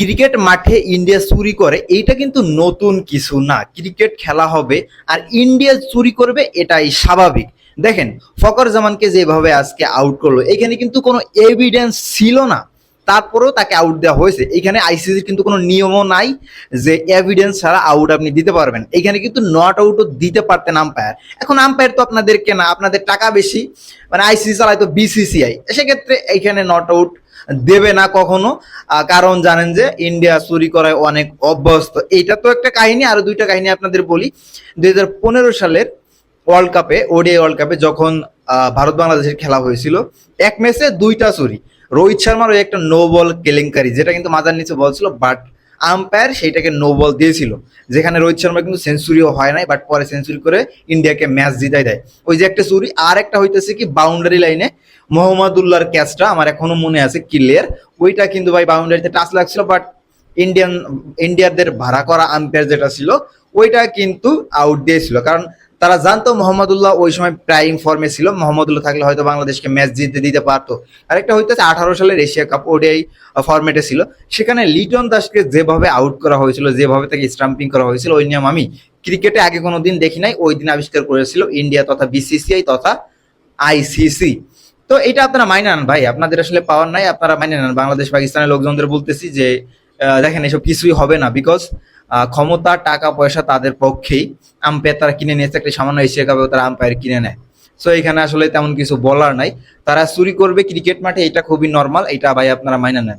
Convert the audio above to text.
Cricket মাঠে India চুরি করে, এইটা কিন্তু নতুন কিছু না। ক্রিকেট খেলা হবে আর ইন্ডিয়া চুরি করবে এটাই স্বাভাবিক। দেখেন ফকর জামানকে যেভাবে আজকে আউট করল, এখানে কিন্তু কোনো এভিডেন্স ছিল না। তারপরেও তাকে আউট দেওয়া হয়েছে। এখানে আইসিসির কিন্তু কোনো নিয়মও নাই যে এভিডেন্স ছাড়া আউট আপনি দিতে পারবেন। এখানে কিন্তু নট আউটও দিতে পারতেন আম্পায়ার এখন আম্পায়ার তো আপনাদেরকে না, আপনাদের টাকা বেশি। মানে আইসিসি চালায় তো বিসিসিআই সেক্ষেত্রে এখানে নট আউট দেবে না কখনো। কারণ জানেন যে ইন্ডিয়া চুরি করায় অনেক অভ্যস্ত। এটা তো একটা কাহিনী, আরও দুইটা কাহিনী আপনাদের বলি। দুই হাজার পনেরো সালের ওয়ার্ল্ড কাপে ওডিআই ওয়ার্ল্ড কাপে যখন ভারত বাংলাদেশের খেলা হয়েছিল, এক ম্যাচে দুইটা চুরি। রোহিত শর্মার ওই একটা নো বল কেলেঙ্কারি, যেটা কিন্তু মাথার নিচে বল ছিল বাট আম্পায়ার সেইটাকে নো বল দিয়েছিল, যেখানে রোহিত শর্মা কিন্তু সেঞ্চুরিও হয় নাই বাট পরে সেঞ্চুরি করে ইন্ডিয়াকে ম্যাচ জিতাই দেয়। ওই যে একটা চুরি আর একটা হইতেছে কি বাউন্ডারি লাইনে মোহাম্মদুল্লাহর ক্যাচটা আমার এখনও মনে আছে ক্লিয়ার ওইটা কিন্তু ভাই বাউন্ডারিতে টাচ লাগছিল বাট ইন্ডিয়ান ইন্ডিয়াদের ভাড়া করা আম্পায়ার যেটা ছিল, ওইটা কিন্তু আউট দিয়েছিল। কারণ তারা জানতো মোহাম্মদুল্লাহ ওই সময় প্রাইম ফর্মে ছিল। মোহাম্মদুল্লাহ থাকলে হয়তো বাংলাদেশকে ম্যাচ জিতে দিতে পারতো। আরেকটা হইতেছে, আঠারো সালের এশিয়া কাপ ওডিআই ফরম্যাটে ছিল। সেখানে লিটন দাসকে যেভাবে আউট করা হয়েছিল, যেভাবে তাকে স্টাম্পিং করা হয়েছিল, ওই নিয়ম আমি ক্রিকেটে আগে কোনো দিন দেখি নাই, ওই দিন আবিষ্কার করেছিল ইন্ডিয়া তথা বিসিসিআই তথা আইসিসি তো এটা আপনারা মাইনে নেন ভাই, আপনাদের আসলে পাওয়ার নাই, আপনারা মাইনে নেন। বাংলাদেশ পাকিস্তানের লোকজনদের বলতেছি যে দেখেন এসব কিছুই হবে না বিকজ ক্ষমতা, টাকা, পয়সা তাদের পক্ষেই। আম্পায়ার তারা কিনে নিয়েছে, একটা সামান্য এশিয়া কাপেও তারা আম্পায়ার কিনে নেয়। সো এখানে আসলে তেমন কিছু বলার নাই। তারা চুরি করবে, ক্রিকেট মাঠে এটা খুবই নর্মাল এটা ভাই আপনারা মাইনা নেন।